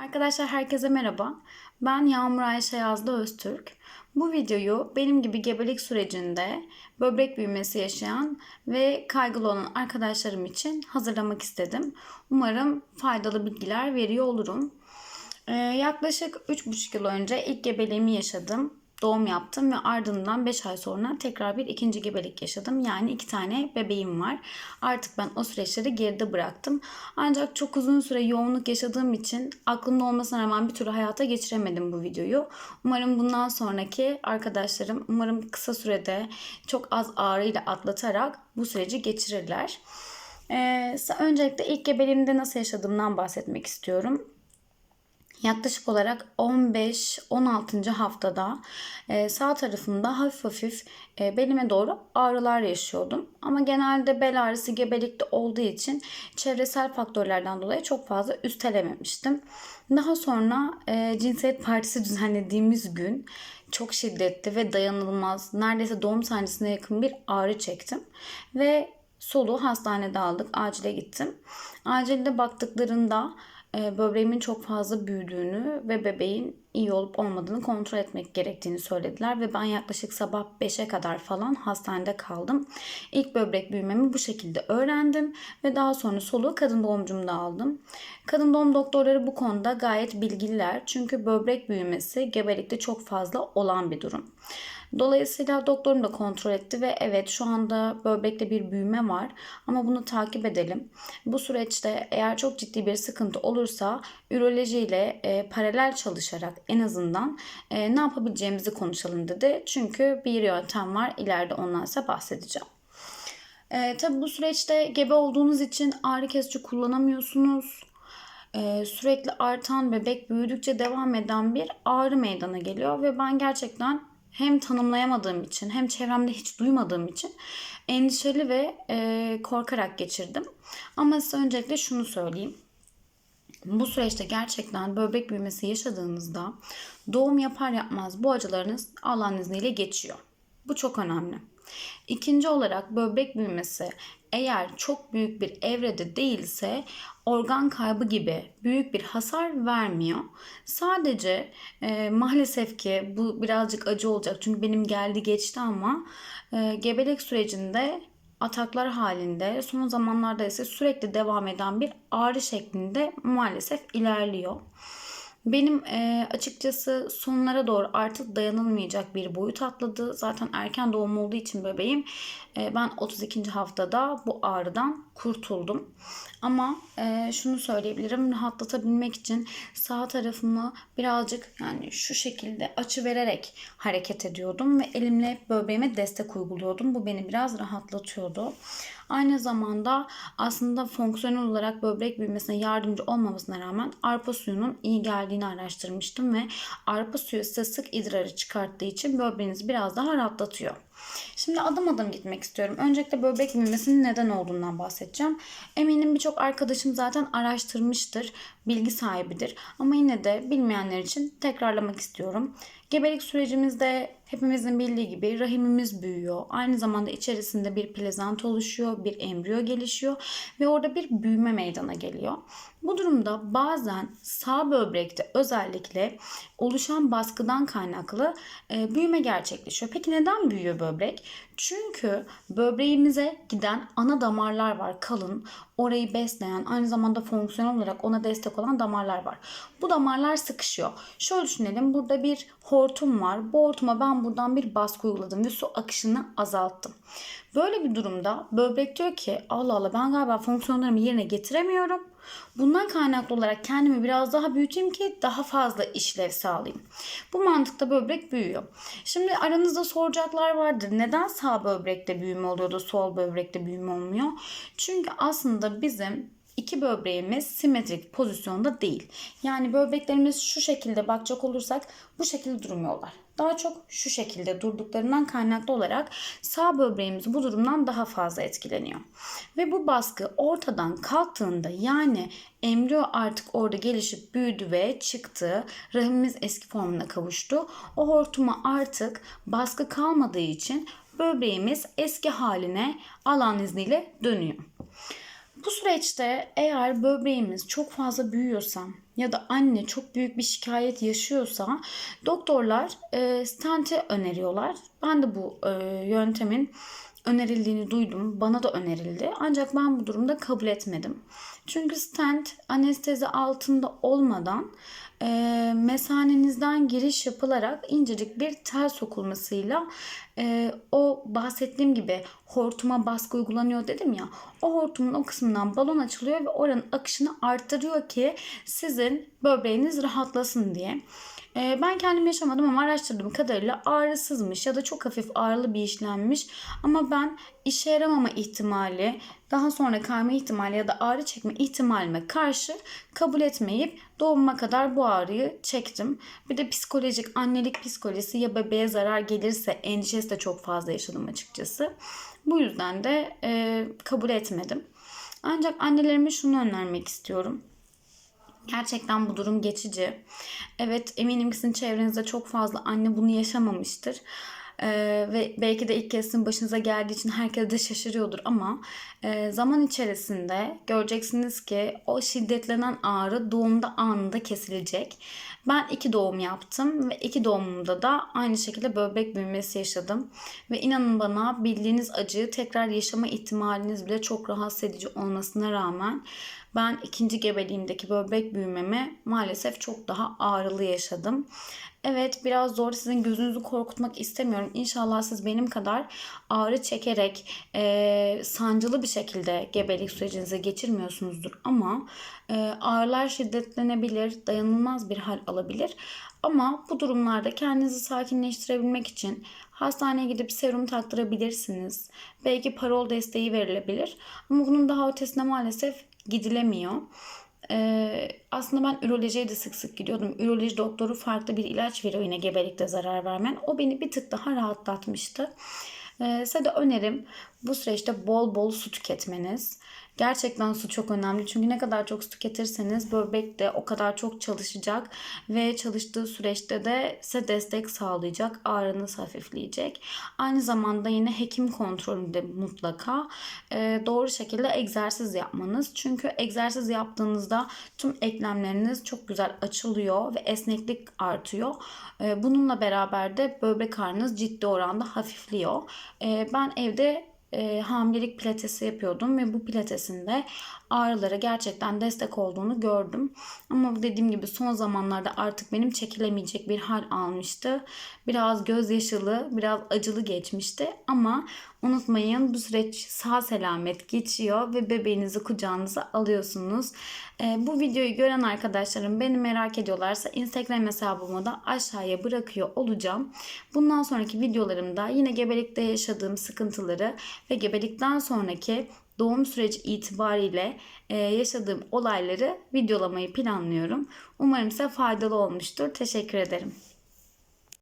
Arkadaşlar herkese merhaba. Ben Yağmur Ayşe Yazdı Öztürk. Bu videoyu benim gibi gebelik sürecinde böbrek büyümesi yaşayan ve kaygılı olan arkadaşlarım için hazırlamak istedim. Umarım faydalı bilgiler veriyor olurum. Ee, yaklaşık 3,5 yıl önce ilk gebeliğimi yaşadım. Doğum yaptım ve ardından 5 ay sonra tekrar bir ikinci gebelik yaşadım. Yani iki tane bebeğim var. Artık ben o süreçleri geride bıraktım. Ancak çok uzun süre yoğunluk yaşadığım için aklımda olmasına rağmen bir türlü hayata geçiremedim bu videoyu. Umarım bundan sonraki arkadaşlarım umarım kısa sürede çok az ağrıyla atlatarak bu süreci geçirirler. Ee, öncelikle ilk gebeliğimde nasıl yaşadığımdan bahsetmek istiyorum. Yaklaşık olarak 15-16. haftada e, sağ tarafımda hafif hafif e, belime doğru ağrılar yaşıyordum. Ama genelde bel ağrısı gebelikte olduğu için çevresel faktörlerden dolayı çok fazla üstelememiştim. Daha sonra e, cinsiyet partisi düzenlediğimiz gün çok şiddetli ve dayanılmaz neredeyse doğum sahnesine yakın bir ağrı çektim. Ve soluğu hastanede aldık. Acile gittim. Acilde baktıklarında böbreğimin çok fazla büyüdüğünü ve bebeğin iyi olup olmadığını kontrol etmek gerektiğini söylediler ve ben yaklaşık sabah 5'e kadar falan hastanede kaldım. İlk böbrek büyümemi bu şekilde öğrendim ve daha sonra soluğu kadın doğumcumda aldım. Kadın doğum doktorları bu konuda gayet bilgililer çünkü böbrek büyümesi gebelikte çok fazla olan bir durum. Dolayısıyla doktorum da kontrol etti ve evet şu anda böbrekte bir büyüme var ama bunu takip edelim. Bu süreçte eğer çok ciddi bir sıkıntı olursa ürolojiyle e, paralel çalışarak en azından e, ne yapabileceğimizi konuşalım dedi. Çünkü bir yöntem var ileride ondan size bahsedeceğim. E, tabii bu süreçte gebe olduğunuz için ağrı kesici kullanamıyorsunuz. Ee, sürekli artan bebek büyüdükçe devam eden bir ağrı meydana geliyor ve ben gerçekten hem tanımlayamadığım için hem çevremde hiç duymadığım için endişeli ve e, korkarak geçirdim. Ama size öncelikle şunu söyleyeyim. Bu süreçte gerçekten böbrek büyümesi yaşadığınızda doğum yapar yapmaz bu acılarınız Allah'ın izniyle geçiyor. Bu çok önemli. İkinci olarak böbrek büyümesi eğer çok büyük bir evrede değilse organ kaybı gibi büyük bir hasar vermiyor. Sadece e, maalesef ki bu birazcık acı olacak çünkü benim geldi geçti ama e, gebelik sürecinde ataklar halinde son zamanlarda ise sürekli devam eden bir ağrı şeklinde maalesef ilerliyor. Benim e, açıkçası sonlara doğru artık dayanılmayacak bir boyut atladı. Zaten erken doğum olduğu için bebeğim e, ben 32. haftada bu ağrıdan kurtuldum. Ama e, şunu söyleyebilirim rahatlatabilmek için sağ tarafımı birazcık yani şu şekilde açı vererek hareket ediyordum ve elimle böbreğime destek uyguluyordum. Bu beni biraz rahatlatıyordu. Aynı zamanda aslında fonksiyonel olarak böbrek büyümesine yardımcı olmamasına rağmen arpa suyunun iyi geldiğini araştırmıştım ve arpa suyu size sık idrarı çıkarttığı için böbreğinizi biraz daha rahatlatıyor. Şimdi adım adım gitmek istiyorum. Öncelikle böbrek büyümesinin neden olduğundan bahsedeceğim. Eminim birçok arkadaşım zaten araştırmıştır, bilgi sahibidir. Ama yine de bilmeyenler için tekrarlamak istiyorum. Gebelik sürecimizde hepimizin bildiği gibi rahimimiz büyüyor. Aynı zamanda içerisinde bir plezant oluşuyor, bir embriyo gelişiyor ve orada bir büyüme meydana geliyor. Bu durumda bazen sağ böbrekte özellikle oluşan baskıdan kaynaklı e, büyüme gerçekleşiyor. Peki neden büyüyor böbrek? Çünkü böbreğimize giden ana damarlar var kalın. Orayı besleyen aynı zamanda fonksiyonel olarak ona destek olan damarlar var. Bu damarlar sıkışıyor. Şöyle düşünelim burada bir hortum var. Bu hortuma ben buradan bir baskı uyguladım ve su akışını azalttım. Böyle bir durumda böbrek diyor ki Allah Allah ben galiba fonksiyonlarımı yerine getiremiyorum. Bundan kaynaklı olarak kendimi biraz daha büyüteyim ki daha fazla işlev sağlayayım. Bu mantıkta böbrek büyüyor. Şimdi aranızda soracaklar vardır. Neden sağ böbrekte büyüme oluyor da sol böbrekte büyüme olmuyor? Çünkü aslında bizim iki böbreğimiz simetrik pozisyonda değil. Yani böbreklerimiz şu şekilde bakacak olursak bu şekilde durmuyorlar. Daha çok şu şekilde durduklarından kaynaklı olarak sağ böbreğimiz bu durumdan daha fazla etkileniyor. Ve bu baskı ortadan kalktığında yani embriyo artık orada gelişip büyüdü ve çıktı. Rahimimiz eski formuna kavuştu. O hortuma artık baskı kalmadığı için böbreğimiz eski haline alan izniyle dönüyor. Bu süreçte eğer böbreğimiz çok fazla büyüyorsa ya da anne çok büyük bir şikayet yaşıyorsa doktorlar e, stenti öneriyorlar. Ben de bu e, yöntemin önerildiğini duydum. Bana da önerildi. Ancak ben bu durumda kabul etmedim. Çünkü stent anestezi altında olmadan e, mesanenizden giriş yapılarak incecik bir tel sokulmasıyla e, o bahsettiğim gibi hortuma baskı uygulanıyor dedim ya. O hortumun o kısmından balon açılıyor ve oranın akışını arttırıyor ki sizin böbreğiniz rahatlasın diye. Ee, ben kendim yaşamadım ama araştırdığım kadarıyla ağrısızmış ya da çok hafif ağrılı bir işlemmiş. Ama ben işe yaramama ihtimali, daha sonra kayma ihtimali ya da ağrı çekme ihtimalime karşı kabul etmeyip doğumuma kadar bu ağrıyı çektim. Bir de psikolojik annelik psikolojisi ya bebeğe zarar gelirse endişesi de çok fazla yaşadım açıkçası. Bu yüzden de e, kabul etmedim. Ancak annelerime şunu önermek istiyorum. Gerçekten bu durum geçici. Evet eminim ki sizin çevrenizde çok fazla anne bunu yaşamamıştır. Ee, ve belki de ilk kez başınıza geldiği için herkes de şaşırıyordur ama e, zaman içerisinde göreceksiniz ki o şiddetlenen ağrı doğumda anında kesilecek. Ben iki doğum yaptım ve iki doğumumda da aynı şekilde böbrek büyümesi yaşadım. Ve inanın bana bildiğiniz acıyı tekrar yaşama ihtimaliniz bile çok rahatsız edici olmasına rağmen ben ikinci gebeliğimdeki böbrek büyümemi maalesef çok daha ağrılı yaşadım. Evet biraz zor sizin gözünüzü korkutmak istemiyorum. İnşallah siz benim kadar ağrı çekerek e, sancılı bir şekilde gebelik sürecinizi geçirmiyorsunuzdur. Ama e, ağrılar şiddetlenebilir, dayanılmaz bir hal alabilir. Ama bu durumlarda kendinizi sakinleştirebilmek için hastaneye gidip serum taktırabilirsiniz. Belki parol desteği verilebilir. Ama bunun daha ötesine maalesef gidilemiyor. Ee, aslında ben ürolojiye de sık sık gidiyordum. Üroloji doktoru farklı bir ilaç veriyor yine gebelikte zarar vermeyen. O beni bir tık daha rahatlatmıştı. Ee, size de önerim bu süreçte bol bol su tüketmeniz. Gerçekten su çok önemli. Çünkü ne kadar çok su tüketirseniz böbrek de o kadar çok çalışacak ve çalıştığı süreçte de size destek sağlayacak. Ağrınız hafifleyecek. Aynı zamanda yine hekim kontrolünde mutlaka e, doğru şekilde egzersiz yapmanız. Çünkü egzersiz yaptığınızda tüm eklemleriniz çok güzel açılıyor ve esneklik artıyor. E, bununla beraber de böbrek ağrınız ciddi oranda hafifliyor. E, ben evde e, hamilelik pilatesi yapıyordum ve bu pilatesinde ağrılara gerçekten destek olduğunu gördüm. Ama dediğim gibi son zamanlarda artık benim çekilemeyecek bir hal almıştı. Biraz gözyaşılı, biraz acılı geçmişti ama unutmayın bu süreç sağ selamet geçiyor ve bebeğinizi kucağınıza alıyorsunuz. Ee, bu videoyu gören arkadaşlarım beni merak ediyorlarsa Instagram hesabımı da aşağıya bırakıyor olacağım. Bundan sonraki videolarımda yine gebelikte yaşadığım sıkıntıları ve gebelikten sonraki doğum süreci itibariyle e, yaşadığım olayları videolamayı planlıyorum. Umarım size faydalı olmuştur. Teşekkür ederim.